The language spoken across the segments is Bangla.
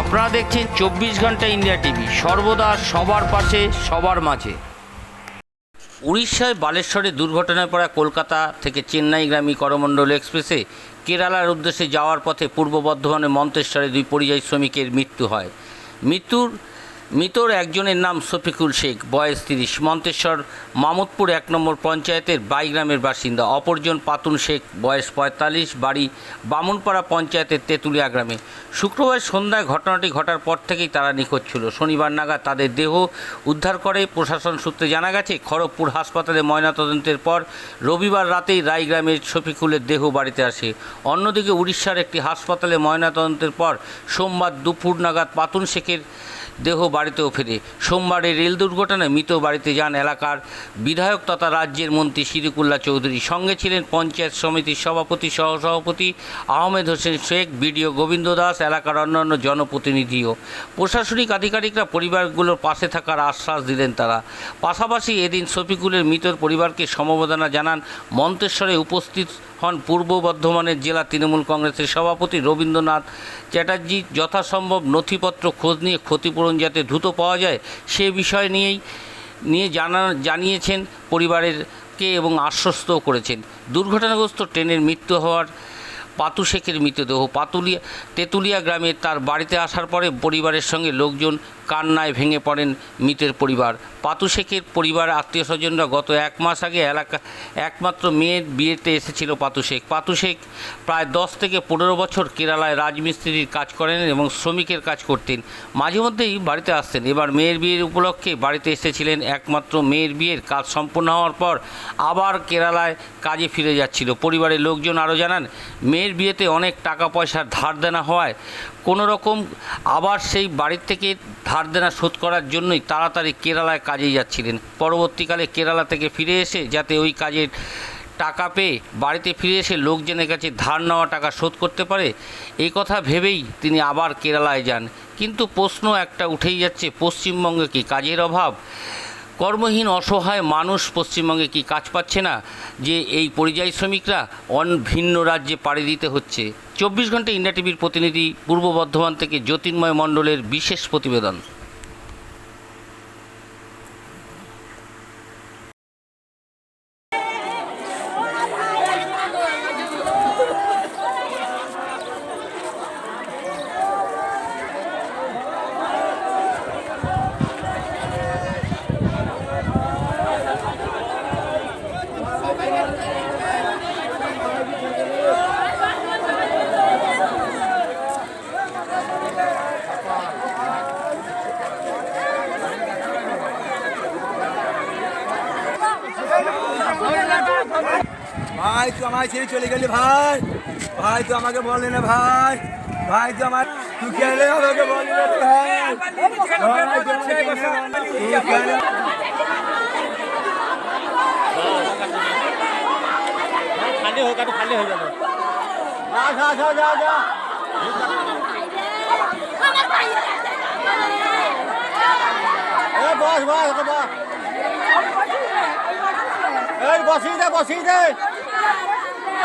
আপনারা দেখছেন চব্বিশ ঘণ্টা ইন্ডিয়া টিভি, সর্বদা সবার পাশে, সবার মাঝে। উড়িষ্যায় বালেশ্বরে দুর্ঘটনায় পড়া কলকাতা থেকে চেন্নাইগ্রামী করমণ্ডল এক্সপ্রেসে কেরালার উদ্দেশ্যে যাওয়ার পথে পূর্ব বর্ধমানের মন্তেশ্বরে দুই পরিযায়ী শ্রমিকের মৃত্যু হয়। মৃত্যুর মৃতর একজনের নাম শফিকুল শেখ, বয়স তিরিশ। মন্তেশ্বর মামুদপুর এক নম্বর পঞ্চায়েতের বাইগ্রামের বাসিন্দা। অপরজন পাতুন শেখ, বয়স পঁয়তাল্লিশ, বাড়ি বামুনপাড়া পঞ্চায়েতের তেঁতুলিয়া গ্রামে। শুক্রবার সন্ধ্যায় ঘটনাটি ঘটার পর থেকেই তারা নিখোঁজ ছিল। শনিবার নাগাদ তাদের দেহ উদ্ধার করে প্রশাসন সূত্রে জানা গেছে, খড়গপুর হাসপাতালে ময়নাতদন্তের পর রবিবার রাতেই রায়গ্রামের শফিকুলের দেহ বাড়িতে আসে। অন্যদিকে উড়িষ্যার একটি হাসপাতালে ময়নাতদন্তের পর সোমবার দুপুর নাগাদ পাতুন শেখের দেহ বাড়িতেও ফেরে। সোমবারে রেল দুর্ঘটনায় মৃত বাড়িতে যান এলাকার বিধায়ক তথা রাজ্যের মন্ত্রী শিরিকুল্লাহ চৌধুরী। সঙ্গে ছিলেন পঞ্চায়েত সমিতির সভাপতি, সহসভাপতি আহমেদ হোসেন শেখ, বিডিও গোবিন্দ দাস, এলাকার অন্যান্য জনপ্রতিনিধিও। প্রশাসনিক আধিকারিকরা পরিবারগুলোর পাশে থাকার আশ্বাস দিলেন তারা। পাশাপাশি এদিন শফিকুলের মৃতর পরিবারকে সমবেদনা জানান মন্তেশ্বরে উপস্থিত হন পূর্ব বর্ধমানের জেলা তৃণমূল কংগ্রেসের সভাপতি রবীন্দ্রনাথ চ্যাটার্জি। যথাসম্ভব নথিপত্র খোঁজ নিয়ে ক্ষতিপূরণ যাতে দ্রুত পাওয়া যায় সে বিষয় নিয়েই নিয়ে জানা, জানিয়েছেন পরিবারেরকে এবং আশ্বস্তও করেছেন। দুর্ঘটনাগ্রস্ত ট্রেনের মৃত্যু হওয়ার পাতু শেখের মৃতদেহ পাতুলিয়া, তেঁতুলিয়া গ্রামে তার বাড়িতে আসার পরে পরিবারের সঙ্গে লোকজন কান্নায় ভেঙে পড়েন মৃতের পরিবার। পাতু শেখের পরিবার আত্মীয় স্বজনরা গত এক মাস আগে এলাকা, একমাত্র মেয়ের বিয়েতে এসেছিল পাতু শেখ। পাতু শেখ প্রায় দশ থেকে পনেরো বছর কেরালায় রাজমিস্ত্রির কাজ করেন এবং শ্রমিকের কাজ করতেন। মাঝে মধ্যেই বাড়িতে আসতেন। এবার মেয়ের বিয়ের উপলক্ষে বাড়িতে এসেছিলেন একমাত্র মেয়ের বিয়ের কাজ সম্পূর্ণ হওয়ার পর আবার কেরালায় কাজে ফিরে যাচ্ছিল। পরিবারের লোকজন আরও জানান, মেয়ের বিয়েতে অনেক টাকা পয়সার ধার দেনা হওয়ায় কোনো রকম আবার সেই বাড়ির থেকে ধার দেনা শোধ করার জন্যই তাড়াতাড়ি কেরালায় কাজে যাচ্ছিলেন। পরবর্তীকালে কেরালা থেকে ফিরে এসে যাতে ওই কাজের টাকা পেয়ে বাড়িতে ফিরে এসে লোকজনের কাছে ধার নেওয়া টাকা শোধ করতে পারে এই কথা ভেবেই তিনি আবার কেরালায় যান। কিন্তু প্রশ্ন একটা উঠেই যাচ্ছে, পশ্চিমবঙ্গে কি কাজের অভাব? কর্মহীন, অসহায় মানুষ পশ্চিমবঙ্গে কি কাজ পাচ্ছে না? যে এই পরিযায়ী শ্রমিকরা অন ভিন্ন রাজ্যে পাড়ি দিতে হচ্ছে। চব্বিশ ঘণ্টা ইন্ডিয়া টিভির প্রতিনিধি, পূর্ব বর্ধমান থেকে জ্যোতির্ময় মণ্ডলের বিশেষ প্রতিবেদন ভাই তুই আমায় ছেড়ে চলে গেলি ভাই ভাই তুই আমাকে বললি না ভাই ভাই তুই আমার তুই কেন আমাকে বললি না রে ভাই ভাই, তুই আমাকে কেন বললি? তুই কেন- খালি হোক একটু খালি হয়ে যাবে যা, যা, যা, যা, যা। এ বস বস ওকে বস এই বসিয়ে দে বসিয়ে দে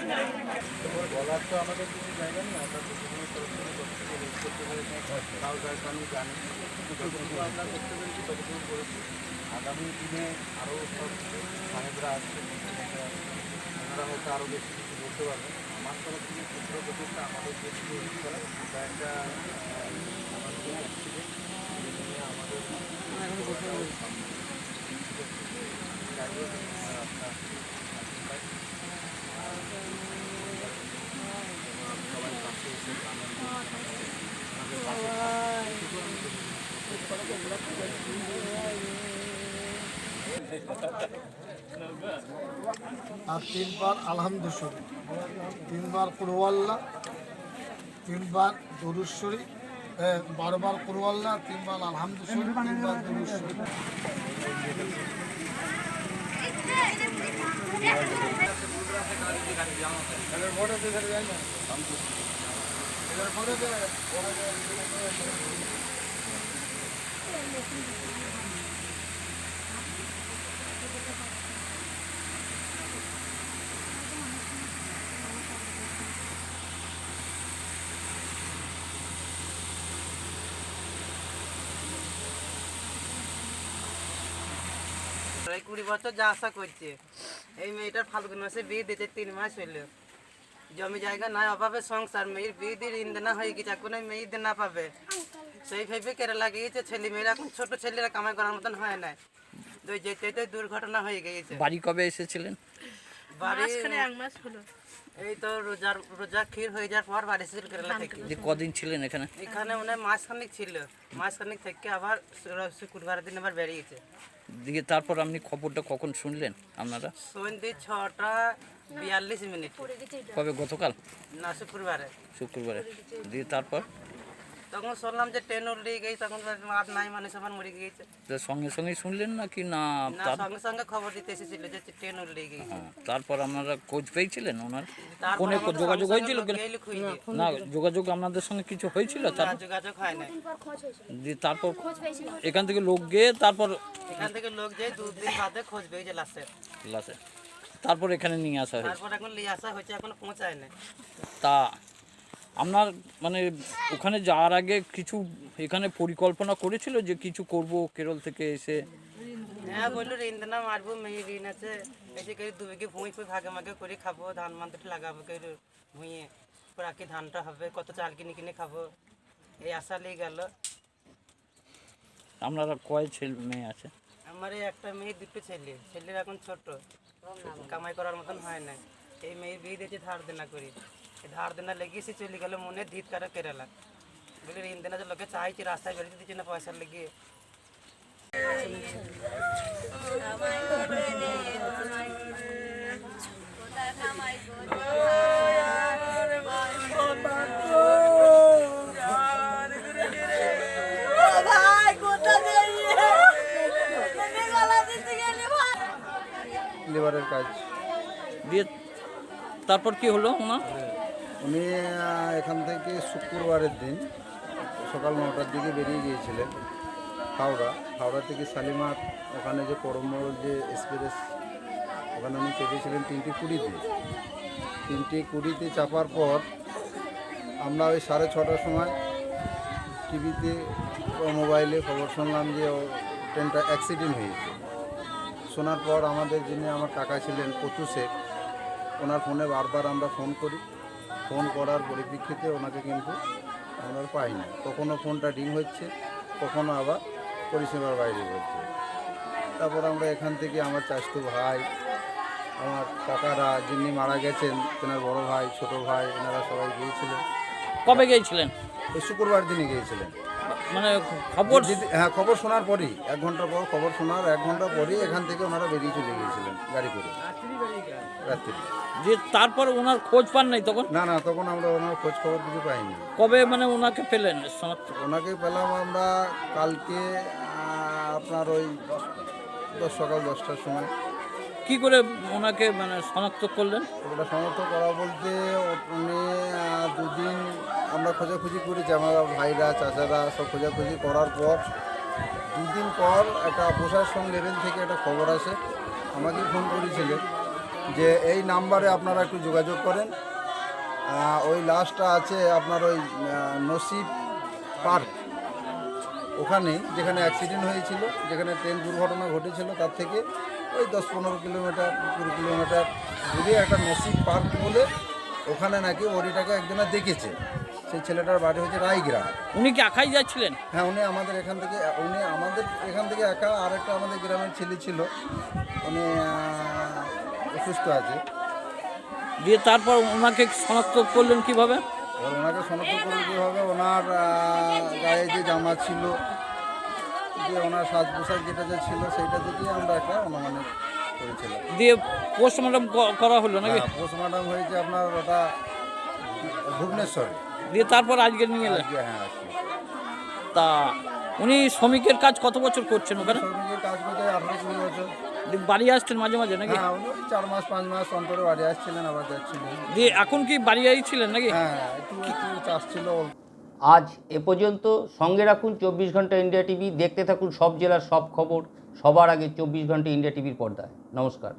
বলার তো আমাদের কিছু জায়গা নেই আমরা প্রশাসনের তরফ থেকে যতটুকু হেল্প করতে পারি তাও তার করতে পেরেছি ততটুকু করেছি আগামী দিনে আরও সব সাহেবরা মুখ্যমন্ত্রী ওনারা হয়তো আরও বেশি কিছু বলতে পারবেন আমার তরফ থেকে ক্ষুদ্র প্রচেষ্টা আমাদের যে কিছু হেল্প একটা নিয়ে আমাদের আর তিনবার আলহামদুসুর তিনবার কুরওয়াল্লা তিনবার দরুশ্বরী বারোবার কুরওয়াল্লা তিনবার আলহামদুসুর তিনবার দরুশ্বরী প্রায় কুড়ি বছর যা আশা করছে। এই মেয়েটার ফাল্গুন মাসে বিয়ে দিতে তিন মাস হইল। জমি জায়গা নাই, অভাবে সংসার, মেয়ের বিয়ে দিয়ে ঋণ দেনা হয়ে গেছে, এখন এই মেয়ে না পাবে। সেই ভেবে কেরালা গিয়েছে ছেলে মেয়েরা এখন ছোট ছেলেরা কামাই করার মতন হয় না তো যেতে যেতে দুর্ঘটনা হয়ে গিয়েছে। বাড়ি কবে এসেছিলেন? এই তো রোজার রোজা ক্ষীর হয়ে যাওয়ার পর বাড়ি এসেছিল কেরালা থেকে। যে কদিন ছিলেন এখানে? এখানে উনি মাসখানিক ছিল। মাসখানিক থেকে আবার দিন আবার বেরিয়েছে। দিয়ে তারপর আপনি খবরটা কখন শুনলেন আপনারা? সন্ধ্যে ছটা বিয়াল্লিশ মিনিট। কবে? গতকাল? না শুক্রবারে। শুক্রবারে। দিয়ে তারপর? তখন শুনলাম যে ট্রেন উল্টে গেছে তখন রাত নাই মানুষ আমার মরে গিয়েছে। তো সঙ্গে সঙ্গে শুনলেন নাকি না? না তার সঙ্গে সঙ্গে খবর দিতে এসেছিল যে ট্রেন উল্টে গেছে। হ্যাঁ, তারপর আপনারা খোঁজ পেয়েছিলেন ওনার? ফোনে যোগাযোগ হয়েছিল। না যোগাযোগ আপনাদের সঙ্গে কিছু হয়েছিল? না, তারপর যোগাযোগ হয় না দিয়ে তারপর এখান থেকে লোক গিয়ে তারপর এখান থেকে লোক যে দুদিন বাদে খোঁজ পেয়েছে লাস্টে। লাসে তারপর এখানে নিয়ে আসা হয়েছে। তারপর এখন লিয়ে আসা হয়েছে এখন পৌঁছায় না তা আপনার মানে ওখানে যাওয়ার আগে কিছু এখানে পরিকল্পনা করেছিল যে কিছু করব কেরল থেকে এসে? হ্যাঁ বলল ঋণ দেনা মারবো মেয়ে ঋণ আছে। এসে করে দু বিঘে ভুঁই ফুই ভাগে ভাগে করে খাব ধান মান দুটো লাগাবো করে ভুঁইয়ে রাখি ধানটা হবে কত চাল কিনে কিনে খাব? এই আশা নিয়ে গেল। আপনারা কয় ছেলে মেয়ে আছে? আমার একটা মেয়ে দুটো ছেলে। ছেলের এখন ছোট। কামাই করার মতন হয় না। এই মেয়ের বিয়ে দিয়েছে ধার দেনা করি। এই ধার দেনা লেগে সে চলে গেল মনে ধিত করে কেরালা বলে ঋণ দেনা যে লোকে চাইছে রাস্তায় বেরিয়ে দিচ্ছে না পয়সা লেগে লিভারের কাজ দিয়ে তারপর কি হলো ওনার উনি এখান থেকে শুক্রবারের দিন সকাল নটার দিকে বেরিয়ে গিয়েছিলেন হাওড়া। হাওড়া থেকে শালিমার ওখানে যে করমল যে এক্সপ্রেস, ওখানে উনি চেপেছিলেন তিনটি কুড়িতে। তিনটি কুড়িতে চাপার পর আমরা ওই সাড়ে ছটার সময় টিভিতে মোবাইলে খবর শুনলাম যে ট্রেনটা অ্যাক্সিডেন্ট হয়েছে। শোনার পর আমাদের যিনি আমার কাকা ছিলেন পতু শেখ ওনার ফোনে বারবার আমরা ফোন করি। ফোন করার পরিপ্রেক্ষিতে ওনাকে কিন্তু আমরা পাই না। কখনো ফোনটা ডিং হচ্ছে কখনো আবার পরিষেবার বাইরে হচ্ছে। তারপর আমরা এখান থেকে আমার চাষতো ভাই আমার কাকারা যিনি মারা গেছেন তেনার বড় ভাই ছোট ভাই এনারা সবাই গিয়েছিলেন। কবে গিয়েছিলেন? এই শুক্রবার দিনে গিয়েছিলেন। মানে খবর হ্যাঁ খবর শোনার পরই এক ঘণ্টা পর খবর শোনার এক ঘণ্টা পরই এখান থেকে ওনারা বেরিয়ে চলে গিয়েছিলেন গাড়ি করে। রাত্রি। যে তারপর ওনার খোঁজ পান নাই তখন? না না তখন আমরা ওনার খোঁজ খবর কিছু পাইনি। কবে মানে ওনাকে পেলেন শনাক্ত ওনাকে পেলাম আমরা কালকে আপনার ওই দশ সকাল দশটার সময়। কি করে ওনাকে মানে শনাক্ত করলেন? ওটা সমর্থন করা বলতে উনি দুদিন আমরা খোঁজাখুঁজি করেছি আমার ভাইরা চাচারা সব খোঁজাখুঁজি করার পর। দুদিন পর একটা প্রশাসন লেভেল থেকে একটা খবর আসে আমাকে ফোন করেছিলেন যে এই নাম্বারে আপনারা একটু যোগাযোগ করেন। ওই লাস্টটা আছে আপনার ওই নসিব পার্ক। ওখানে যেখানে অ্যাক্সিডেন্ট হয়েছিল যেখানে ট্রেন দুর্ঘটনা ঘটেছিল তার থেকে ওই দশ পনেরো কিলোমিটার কুড়ি কিলোমিটার দূরে একটা নসিব পার্ক বলে ওখানে নাকি ওরিটাকে একজনে দেখেছে। সেই ছেলেটার বাড়ি হচ্ছে রায়গ্রাম। উনি কি একাই যাচ্ছিলেন? হ্যাঁ উনি আমাদের এখান থেকে উনি আমাদের এখান থেকে একা আর একটা আমাদের গ্রামের ছেলে ছিল। উনি অসুস্থ আছে। দিয়ে তারপর ওনাকে শনাক্ত করলেন কীভাবে? এবার ওনাকে শনাক্ত করলেন কীভাবে? ওনার গায়ে যে জামা ছিল যে ওনার সাজ পোশাক যেটা যে ছিল সেইটা থেকেই আমরা একটা অনুমানিক করেছিলাম। দিয়ে পোস্টমর্টম করা হলো নাকি? পোস্টমর্টম হয়েছে আপনার ওটা ভুবনেশ্বরে। দিয়ে তারপর আজকে নিয়ে এলেন? হ্যাঁ তা উনি শ্রমিকের কাজ কত বছর করছেন ওখানে? বাড়ি আসছেন মাঝে মাঝে নাকি? হ্যাঁ উনি ওই চার মাস পাঁচ মাস অন্তরে বাড়ি আসছিলেন আবার যাচ্ছিলেন। দিয়ে এখন কি বাড়ি ছিলেন নাকি? হ্যাঁ একটু একটু চাষ ছিল অল্প। আজ এ পর্যন্ত সঙ্গে রাখুন চব্বিশ ঘণ্টা ইন্ডিয়া টিভি দেখতে থাকুন সব জেলার সব খবর সবার আগে চব্বিশ ঘণ্টা ইন্ডিয়া টিভির পর্দায়। নমস্কার।